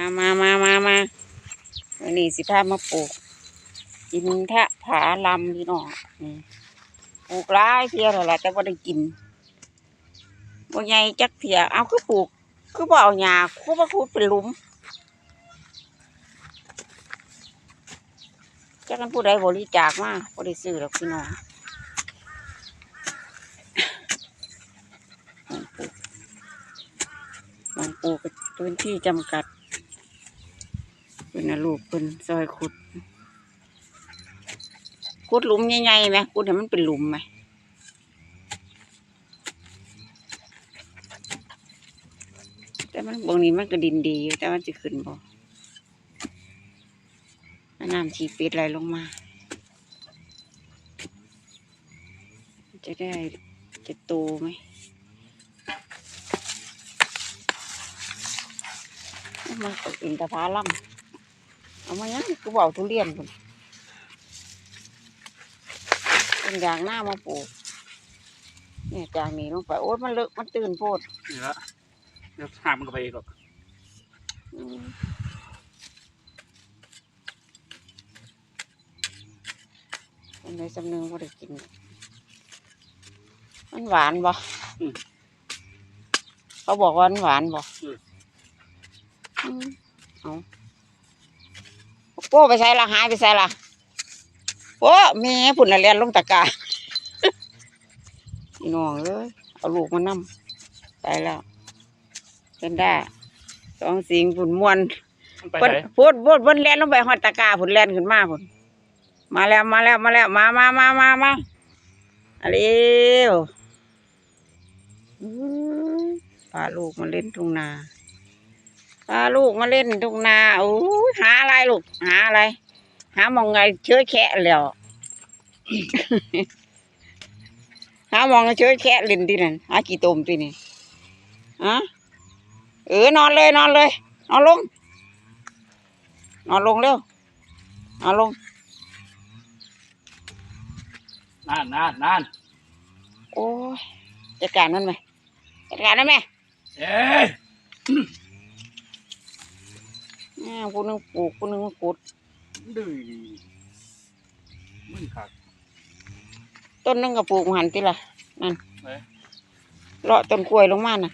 มามามามามาวันนี้สิพามาปลูกกินแทะผาลำพี่น้องนี่ปลูกร้ายเทียแล้วล่ะแต่ว่าได้กินบ่ใหญ่จักเทียเอาคือปลูก คือบ่เอาหญ้าคือบ่ขุดเป็นหลุมจักกันผู้ใดบริจาคมาบ่ได้ซื้อหรอกพี่น้องหมองปลูกหมองปลูกก็พื้นที่จำกัด นะลูกเป็นซอยขุด ขุดหลุมใหญ่ๆไหมขุดให้มันเป็นหลุมไหมแต่มันบางนี้มันก็ดินดีอยู่แต่มันจะขึ้นบ่แล้วน้ำชีปิดไหลลงมา จะได้จะโตไหมมาตกอินทผาลัม เอามายังกูบอกทุเรียนพุ่นเป็นอย่างหน้ามาปลูกเนี่ยจากนี้ลงไปโอ๊ยมันเลอะมันตื่นโพดนี่ละเดี๋ยวห่างมันก็ไปเองหรอกอืมเป็นไรสำนึงว่าได้กิน มันหวานบ่เขาบอกว่ามันหวานบ่อืมเอา โป้ไปใส่ละหายไปใส่ละโอ้แม่ผุ่นละเลียนลงตะกร้าพี่น้องเลยเอาลูกมานำไปแล้วเป็นได้สองสิงผุนมวนมันไปเพิ่นไหนพูดพูดเพิ่นแล่นลงไปฮอดตะกร้าผุนแล่นขึ้นมาผุนมาแล้วมาแล้วมาแล้วมามามามามาอะเร็วอื้อพาลูกมาเล่นทุ่งนา พาลูกมาเล่นทุ่งนาโอ้ยหาอะไรลูก หาอะไร หาหมองไงเชื้อแคะแล้วหาหมองเชื้อแคะเล่นที่นั่นหากี่ตมที่นี่อะเออนอนเลยนอนเลยนอนลง นอนลงเร็วนอนลงนานนานนานโอ้ยจัดการมันไหมจัดการมันไหมเอ้ ยแม่กูนึงปลูกกูนึงขุดดื้อมึงขาดต้นนึงก็ปลูกหันติละนั่นไหนเลาะต้นกล้วยลงมาน่ะ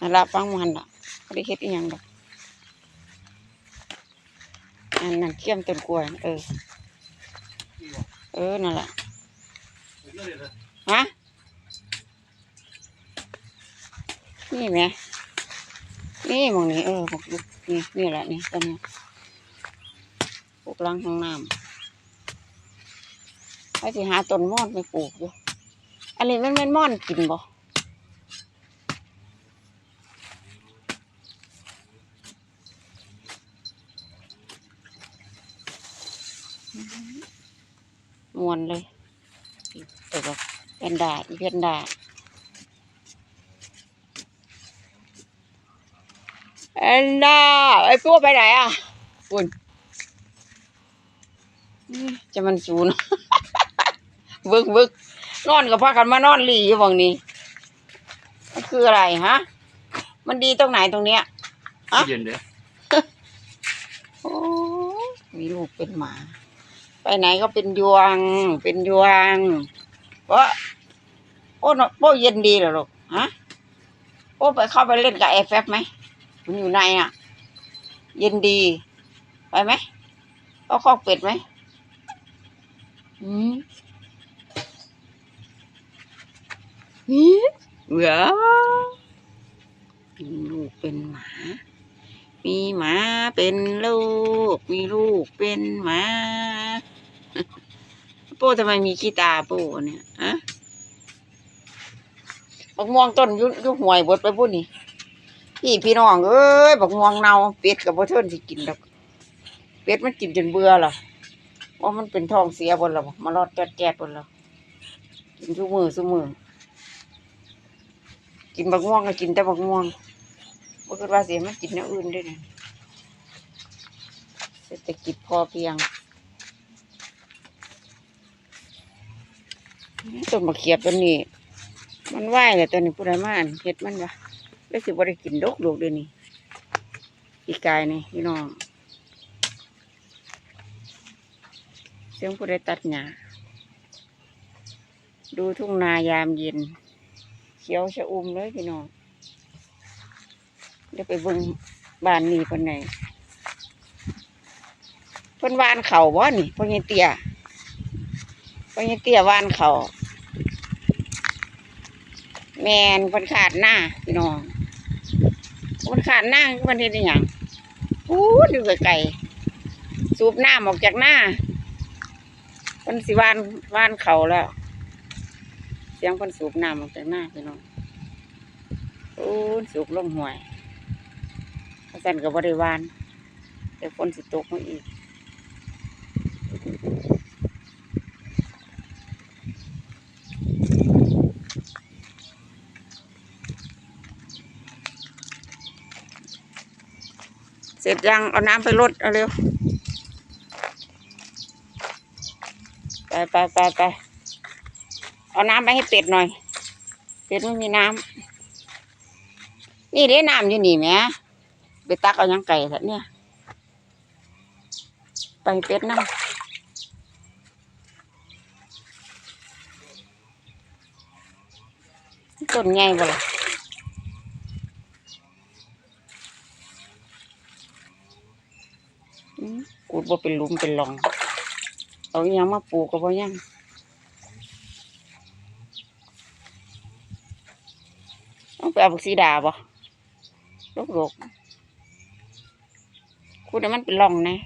นั่นละฟังมันละไม่ได้เฮ็ดอีหยังดอกอันนั่นเขี้ยมต้นกล้วยเออนี่บอกเออนั่นแหละเรื่องอะไรเลยฮะนี่ไหม นี่มองนี้เออบอกลูกนี่นี่แหละนี่ต้นนี้ปลูกหลังห้องน้ำถ้าสิหาต้นม่อนไปปลูกอยู่อันนี้มันเป็นม่อนกินบ่มวนเลยเออแบบเป็นดาอีเพนดา เอ็นดาไอ้ตัวไปไหนอะคุณนี่จะมันสูนบึกบึกนอนกับพากันมานอนหลีอยู่ฝั่งนี้มันคืออะไรฮะ มันดีตรงไหนตรงเนี้ยฮะเย็นเด้อโอ้ยมีลูกเป็นหมา ไปไหนก็เป็นยวง เป็นยวงเพราะโอ้โป้เย็นดีเหรอลูกฮะโป้ไปเข้าไปเล่นกับแอฟแฟไหม มันอยู่ในอะ เย็นดี ไปไหมเอาข้อกเป็ดไหมอืมนี่เหรอมีลูกเป็นหมา มีหมาเป็นลูก มีลูกเป็นหมาโป้ทำไมมีขี้ตาโป้เนี่ยอะบักม่วงต้นอยุยุห่วยบดไปพุ่นนี่ พี่พี่น้องเอ้ยบักม่วงเน่าเป็ดกับบ่เทินสิกินดอกเป็ดมันกินจนเบื่อหรอว่ามันเป็นท้องเสียบนหรอมารอดแจ๊ดแจ๊ดบนหรอกินทุกมือทุกมือกินบักม่วงก็กินแต่บักม่วงบ่คิดว่าสิให้มันกินอย่างอื่นด้วยนะเศรษฐกิจพอเพียงต้นมะเขียบตัวนี้ มันไหวเลยตัวนี้ผู้ใดมาอั่นเฮ็ดมันวะ แล้วสิบ่ได้กินดกลูกเดี๋ยวนี้อีกายนี่พี่น้องเสียงผู้ใดตัดหญ้าดูทุ่งนายามเย็น เขียวชะอุ่มเลยพี่น้องเดี๋ยวไปเบิ่งบ้านนี้เพิ่นไหนเพิ่นวานเข่าบ่นี่เพิ่นยังเตี้ยเพิ่นยังเตี้ยวานเข่าแมนเพิ่นขาดหน้าพี่น้อง เพิ่นขาดน้าเพิ่นเฮ็ดอีหยังพูดอยู่ไกลๆสูบน้ำออกจากหน้าเพิ่นสิวานวานเข่าแล้ว เสียงเพิ่นสูบน้ำออกจากหน้าพี่น้องโอ้สูบลงห่วยเพราะฉะนันก็บริวานแต่ฝนสิตกมาอีก ร็จยังเอาน้ำไปรดเอาเร็ว ไปไปไปไปเอาน้ำไปให้เป็ดหน่อย เป็ดไม่มีน้ำนี่เด้น้ำอยู่นี่แม่ไปตักเอายังไก่แท้เนี่ย ไปเป็ดน้ำต้นใหญ่บ่ล่ะ อืมกูดบ่เป็นหลุมเป็นหลอง เอาอหยังมาปลูกก็บ่ยังต้องไปเอาบักสีดาบ่ลูกโลกคุณมันเป็นร่องนะ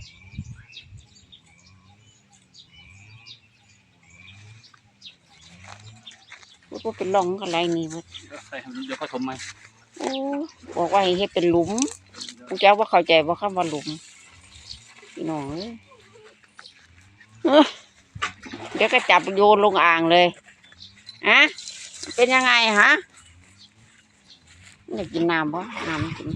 คุณก็เป็นร่องอะไรนี่วะเดี๋ยวใส่ให้มันเดี๋ยวผสมไหมโอ้บอกว่าให้เฮ็ดเป็นหลุมกูเจ้าว่าเข้าใจว่าคำว่าหลุม พี่น้องเอ้ยเอ้อเดี๋ยวก็จับโยนลงอ่างเลยอะเป็นยังไงฮะอยากกินน้ำปะน้ำกิน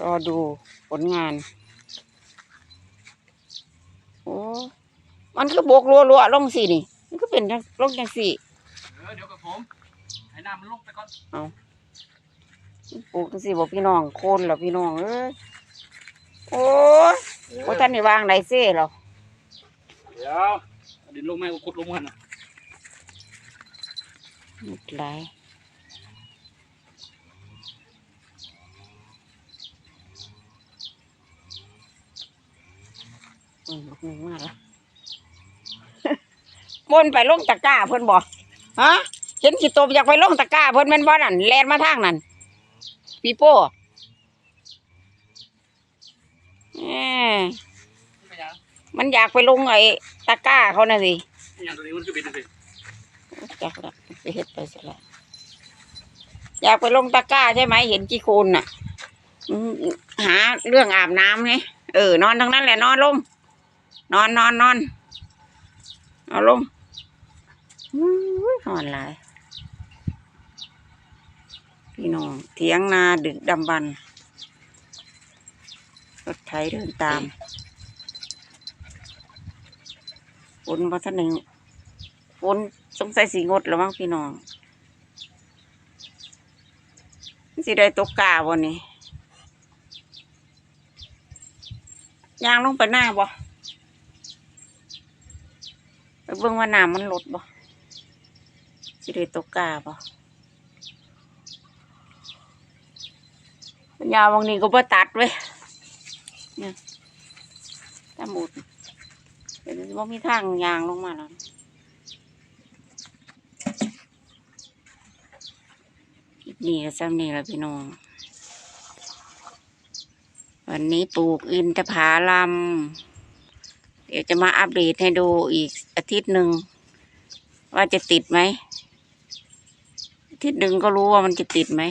รอดูผลงาน โอ้ มันก็บกรัวๆลงสินี่ มันก็เป็นจังลงจังสี่ เออ เดี๋ยวกับผม ให้น้ำมันลงไปก่อน ปลูกจังสี่บอกพี่น้องโคนเหรอพี่น้องเอ้ยโอ้ยโอ้ท่านนี่วางไหนเซ่เหรอเดี๋ยวเอาดินลงไหมกูขุดลงมันน่ะหมดไรอืมบอกหนึ่งมาแล้วมนไปลงตะกร้าเพิ่นบอกฮะเห็นสิตบอยากไปลงตะกร้าเพิ่นแม่นบ่นั่นแลนมาทางนั่น ปีโป้แหมไม่ยังมันอยากไปลงไอ้ตะกร้าเขาน่ะสิไม่ยังตัวนี้มันคือเป็นอะไรจักละไปเฮ็ดไปสิละอยากไปลงตะกร้าใช่ไหมเห็นกี่คนน่ะอืมหาเรื่องอาบน้ำไงเออนอนทั้งนั้นแหละนอนลงนอนนอนนอนเอาลงอุ้ยนอนหลาย พี่น้องเถียงนาดึกดำบรรพ์รถไถเดินตามฝนพอท่านหนึ่งฝนสงสัยสีงดแล้วมั้งพี่น้องสิได้ตกกาวันนี้ยางลงไปหน้าบ่ไปเบิ่งว่าน้ำมันลดบ่สิได้ตกกาบ่ ยาวบางนี้ก็บ่ตัดเว้ยเนี่ยตาหมุดเดี๋ยวบ่มีทางยางลงมาแล้วนี่ก็ซ้ำนี่แหละพี่น้อง วันนี้ปลูกอินทผาลัมเดี๋ยวจะมาอัปเดตให้ดูอีกอาทิตย์หนึ่ง ว่าจะติดไหมอาทิตย์หนึ่งก็รู้ว่ามันจะติดไหม